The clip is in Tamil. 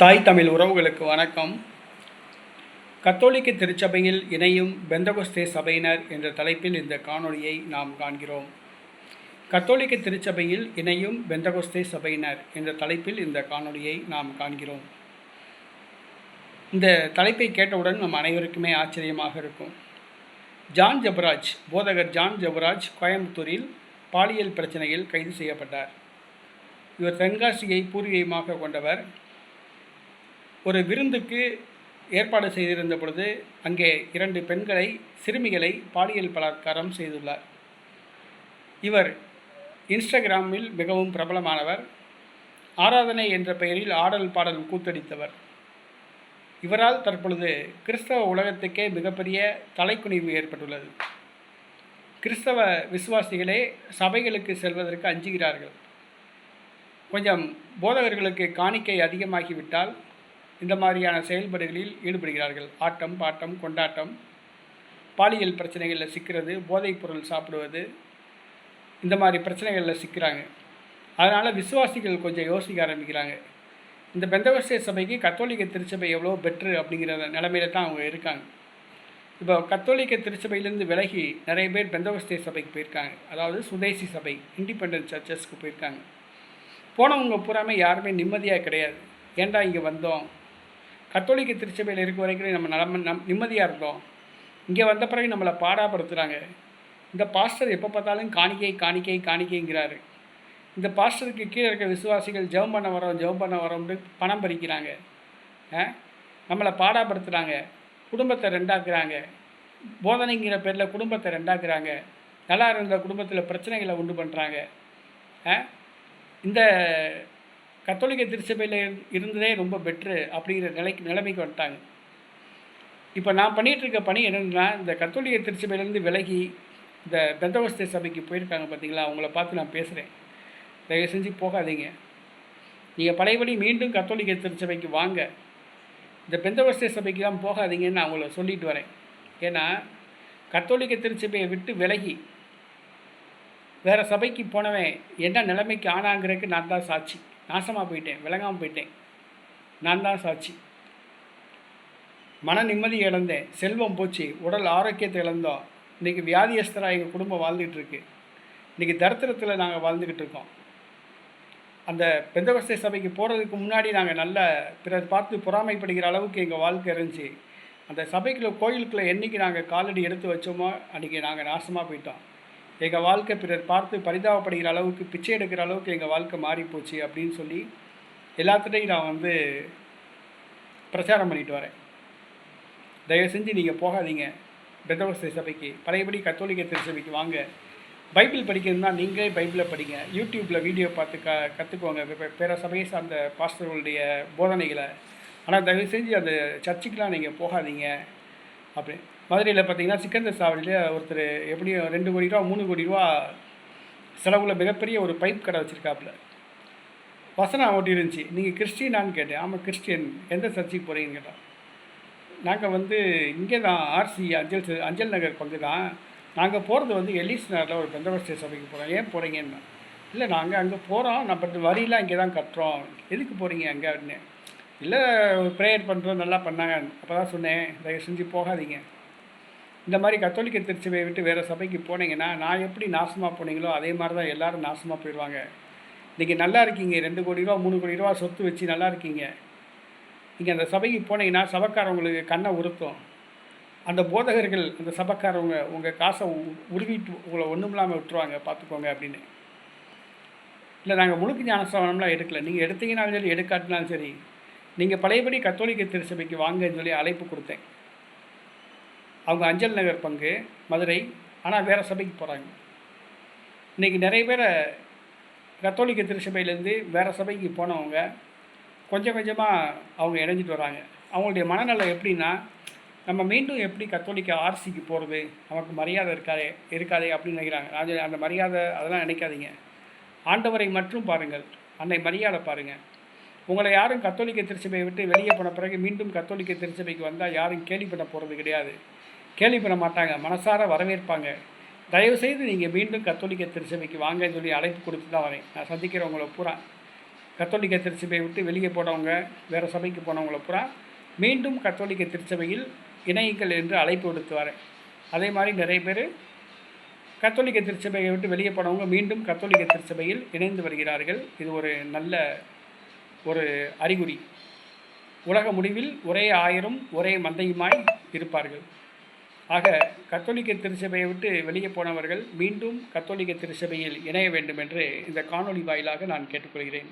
தாய் தமிழ் உறவுகளுக்கு வணக்கம். கத்தோலிக்க திருச்சபையில் இணையும் பெந்தகொஸ்தே சபையினர் என்ற தலைப்பில் இந்த காணொளியை நாம் காண்கிறோம். கத்தோலிக்க திருச்சபையில் இணையும் பெந்தகொஸ்தே சபையினர் என்ற தலைப்பில் இந்த காணொளியை நாம் காண்கிறோம். இந்த தலைப்பை கேட்டவுடன் நம் அனைவருக்குமே ஆச்சரியமாக இருக்கும். ஜான் ஜபராஜ் போதகர் ஜான் ஜபராஜ் கோயம்புத்தூரில் பாலியல் பிரச்சனையில் கைது செய்யப்பட்டார். இவர் தென்காசியை பூர்வீகமாக கொண்டவர். ஒரு விருந்துக்கு ஏற்பாடு செய்திருந்த பொழுது அங்கே இரண்டு பெண்களை சிறுமிகளை பாலியல் பலாத்காரம் செய்துள்ளார். இவர் இன்ஸ்டாகிராமில் மிகவும் பிரபலமானவர். ஆராதனை என்ற பெயரில் ஆடல் பாடல் கூத்தடித்தவர். இவரால் தற்பொழுது கிறிஸ்தவ உலகத்துக்கே மிகப்பெரிய தலைக்குனிவு ஏற்பட்டுள்ளது. கிறிஸ்தவ விசுவாசிகளே சபைகளுக்கு செல்வதற்கு அஞ்சுகிறார்கள். கொஞ்சம் போதகர்களுக்கு காணிக்கை அதிகமாகிவிட்டால் இந்த மாதிரியான செயல்பாடுகளில் ஈடுபடுகிறார்கள். ஆட்டம் பாட்டம் கொண்டாட்டம் பாலியல் பிரச்சனைகளில் சிக்கிறது போதைப் பொருள் சாப்பிடுவது இந்த மாதிரி பிரச்சனைகளில் சிக்கிறாங்க. அதனால் விசுவாசிகள் கொஞ்சம் யோசிக்க ஆரம்பிக்கிறாங்க. இந்த பெந்தவசிய சபைக்கு கத்தோலிக்க திருச்சபை எவ்வளோ பெட்ரு அப்படிங்கிற நிலமையில தான் அவங்க இருக்காங்க. இப்போ கத்தோலிக்க திருச்சபையிலேருந்து விலகி நிறைய பேர் பெந்தவஸ்தே சபைக்கு போயிருக்காங்க. அதாவது சுதேசி சபை இண்டிபெண்டன்ட் சர்ச்சஸ்க்கு போயிருக்காங்க. போனவங்க பூராமே யாருமே நிம்மதியாக கிடையாது. ஏன்டா இங்கே வந்தோம்? கத்தோலிக்க திருச்சபையில் இருக்க வரைக்கும் நம்ம நலம் நம் நிம்மதியாக இருந்தோம். இங்கே வந்த பிறகு நம்மளை பாடாப்படுத்துகிறாங்க இந்த பாஸ்டர் எப்போ பார்த்தாலும் காணிக்கை காணிக்கை காணிக்கைங்கிறாரு. இந்த பாஸ்டருக்கு கீழே இருக்க விசுவாசிகள் ஜெபம் பண்ண வரோம் ஜெபம் பண்ண வரோம்னு பணம் பறிக்கிறாங்க. நம்மளை பாடாப்படுத்துகிறாங்க குடும்பத்தை ரெண்டாக்குறாங்க. போதனைங்கிற பேரில் குடும்பத்தை ரெண்டாக்குறாங்க. நல்லா இருந்த குடும்பத்தில் பிரச்சனைகளை உண்டு பண்ணுறாங்க இந்த கத்தோலிக்க திருச்சபையில் இருந்ததே ரொம்ப பெட்ரு அப்படிங்கிற நிலைக்கு நிலைமைக்கு வந்துட்டாங்க. இப்போ நான் பண்ணிகிட்ருக்க பணி என்னென்னா இந்த கத்தோலிக்க திருச்சபையிலேருந்து விலகி இந்த பெந்தவஸ்தே சபைக்கு போயிருக்காங்க பார்த்தீங்களா அவங்கள பார்த்து நான் பேசுகிறேன் தயவு செஞ்சு போகாதீங்க. நீங்கள் பழையபடி மீண்டும் கத்தோலிக்க திருச்சபைக்கு வாங்க. இந்த பெந்தவஸ்தே சபைக்கு தான் போகாதீங்கன்னு நான் அவங்கள சொல்லிட்டு வரேன். ஏன்னா கத்தோலிக்க திருச்சபையை விட்டு விலகி வேறு சபைக்கு போனவன் என்ன நிலைமைக்கு ஆனாங்கிறதுக்கு நான் தான் சாட்சி. நாசமாக போயிட்டேன் விளங்காமல் போயிட்டேன். நான் தான் சாட்சி. மன நிம்மதி இழந்தேன் செல்வம் போச்சு உடல் ஆரோக்கியத்தை இழந்தோம் இன்றைக்கி வியாதியஸ்தராக எங்கள் குடும்பம் வாழ்ந்துகிட்ருக்கு இன்றைக்கி தரித்திரத்தில் நாங்கள் வாழ்ந்துக்கிட்டு இருக்கோம். அந்த பெந்தகஸ்தை சபைக்கு போகிறதுக்கு முன்னாடி நாங்கள் நல்ல பிறர் பார்த்து பொறாமைப்படுகிற அளவுக்கு எங்கள் வாழ்க்கை இருந்துச்சு. அந்த சபைக்குள்ளே கோயிலுக்குள்ளே என்றைக்கு நாங்கள் காலடி எடுத்து வச்சோமோ அன்றைக்கி நாங்கள் நாசமாக போயிட்டோம். எங்கள் வாழ்க்கை பிறர் பார்த்து பரிதாபப்படுகிற அளவுக்கு பிச்சை எடுக்கிற அளவுக்கு எங்கள் வாழ்க்கை மாறி போச்சு அப்படின்னு சொல்லி எல்லாத்துட்டையும் நான் வந்து பிரச்சாரம் பண்ணிட்டு வரேன். தயவு செஞ்சு நீங்கள் போகாதீங்க. பெந்தவஸ்தை சபைக்கு பழையபடி கத்தோலிக்க திருச்சபைக்கு வாங்க. பைபிள் படிக்கிறதுனா நீங்களே பைபிளை படிங்க. யூடியூப்பில் வீடியோ பார்த்து க கற்றுக்கோங்க பிற சபையை சார்ந்த பாஸ்டர்களுடைய போதனைகளை. ஆனால் தயவு செஞ்சு அந்த சர்ச்சுக்கெலாம் நீங்கள் போகாதீங்க. அப்படி மதுரையில் பார்த்தீங்கன்னா சிக்கந்தர் சாவடியில் ஒருத்தர் எப்படியும் ரெண்டு கோடி ரூபா மூணு கோடி ரூபா செலவில் மிகப்பெரிய ஒரு பைப் கடை வச்சுருக்காப்புல வசனம் ஓட்டி இருந்துச்சு நீங்கள் கிறிஸ்டினான்னு கேட்டேன். ஆமாம் கிறிஸ்டியன். எந்த சர்ச்சுக்கு போகிறீங்கன்னு கேட்டால் நாங்கள் வந்து இங்கே தான் ஆர்சி அஞ்சல் அஞ்சல் நகர் பங்கு தான் நாங்கள் போகிறது வந்து எலிஸ் நகரில் ஒரு பெந்தவஸ்தே சபைக்கு போகிறோம் ஏன் போகிறீங்கன்னு இல்லை நாங்கள் அங்கே போகிறோம் நான் பட் வரிலாம் இங்கே தான் கட்டுறோம். எதுக்கு போகிறீங்க அங்கே? அப்படின்னு இல்லை ப்ரேயர் பண்ணுறோம் நல்லா பண்ணாங்க அப்போ தான் சொன்னேன். தயவு செஞ்சு போகாதீங்க. இந்த மாதிரி கத்தோலிக்க திருச்சபையை விட்டு வேறு சபைக்கு போனீங்கன்னா நான் எப்படி நாசமாக போனீங்களோ அதே மாதிரி தான் எல்லோரும் நாசமாக போயிடுவாங்க. இன்றைக்கி நல்லா இருக்கீங்க ரெண்டு கோடி ரூபா மூணு கோடி ரூபா சொத்து வச்சு நல்லா இருக்கீங்க. நீங்கள் அந்த சபைக்கு போனீங்கன்னா சபக்காரவங்களுக்கு கண்ணை உறுத்தும். அந்த போதகர்கள் அந்த சபக்காரவங்க உங்கள் காசை உருவிட்டு உங்களை ஒன்றும் இல்லாமல் விட்டுருவாங்க பார்த்துக்கோங்க அப்படின்னு. இல்லை நாங்கள் முழுக்க ஞானஸ்தானம்லாம் எடுக்கல. நீங்கள் எடுத்தீங்கனாலும் சரி எடுக்காட்டினாலும் சரி நீங்கள் பழையபடி கத்தோலிக்க திருச்சபைக்கு வாங்கன்னு சொல்லி அழைப்பு கொடுத்தேன். அவங்க அஞ்சல் நகர் பங்கு மதுரை ஆனால் வேறு சபைக்கு போகிறாங்க இன்றைக்கி நிறைய பேரை கத்தோலிக்க திருச்சபையிலேருந்து வேறு சபைக்கு போனவங்க கொஞ்சம் கொஞ்சமாக அவங்க இணைஞ்சிட்டு வராங்க. அவங்களுடைய மனநலம் எப்படின்னா நம்ம மீண்டும் எப்படி கத்தோலிக்க ஆர்சிக்கு போகிறது நமக்கு மரியாதை இருக்காதே இருக்காதே அப்படின்னு நினைக்கிறாங்க. அது அந்த மரியாதை அதெல்லாம் நினைக்காதீங்க. ஆண்டவரை மட்டும் பாருங்கள் அன்னை மரியாதை பாருங்கள் உங்களை யாரும் கத்தோலிக்க திருச்சபையை விட்டு வெளியே போன பிறகு மீண்டும் கத்தோலிக்க திருச்சபைக்கு வந்தால் யாரும் கேள்வி பண்ண போகிறது கிடையாது. கேள்வி பண்ண மாட்டாங்க மனசார வரவேற்பாங்க. தயவுசெய்து நீங்கள் மீண்டும் கத்தோலிக்க திருச்சபைக்கு வாங்கன்னு சொல்லி அழைப்பு கொடுத்து தான் வரேன். நான் சந்திக்கிறவங்களை பூரா. கத்தோலிக்க திருச்சபையை விட்டு வெளியே போனவங்க வேறு சபைக்கு போனவங்கள பூரா மீண்டும் கத்தோலிக்க திருச்சபையில் இணையுங்கள் என்று அழைப்பு விடுத்து வரேன். அதே மாதிரி நிறைய பேர் கத்தோலிக்க திருச்சபையை விட்டு வெளியே போனவங்க மீண்டும் கத்தோலிக்க திருச்சபையில் இணைந்து வருகிறார்கள். இது ஒரு நல்ல ஒரு அறிகுறி. உலக முடிவில் ஒரே ஆயிரம் ஒரே மந்தையுமாய் இருப்பார்கள். ஆக கத்தோலிக்க திருச்சபையை விட்டு வெளியே போனவர்கள் மீண்டும் கத்தோலிக்க திருச்சபையில் இணைய வேண்டும் என்று இந்த காணொளி வாயிலாக நான் கேட்டுக்கொள்கிறேன்.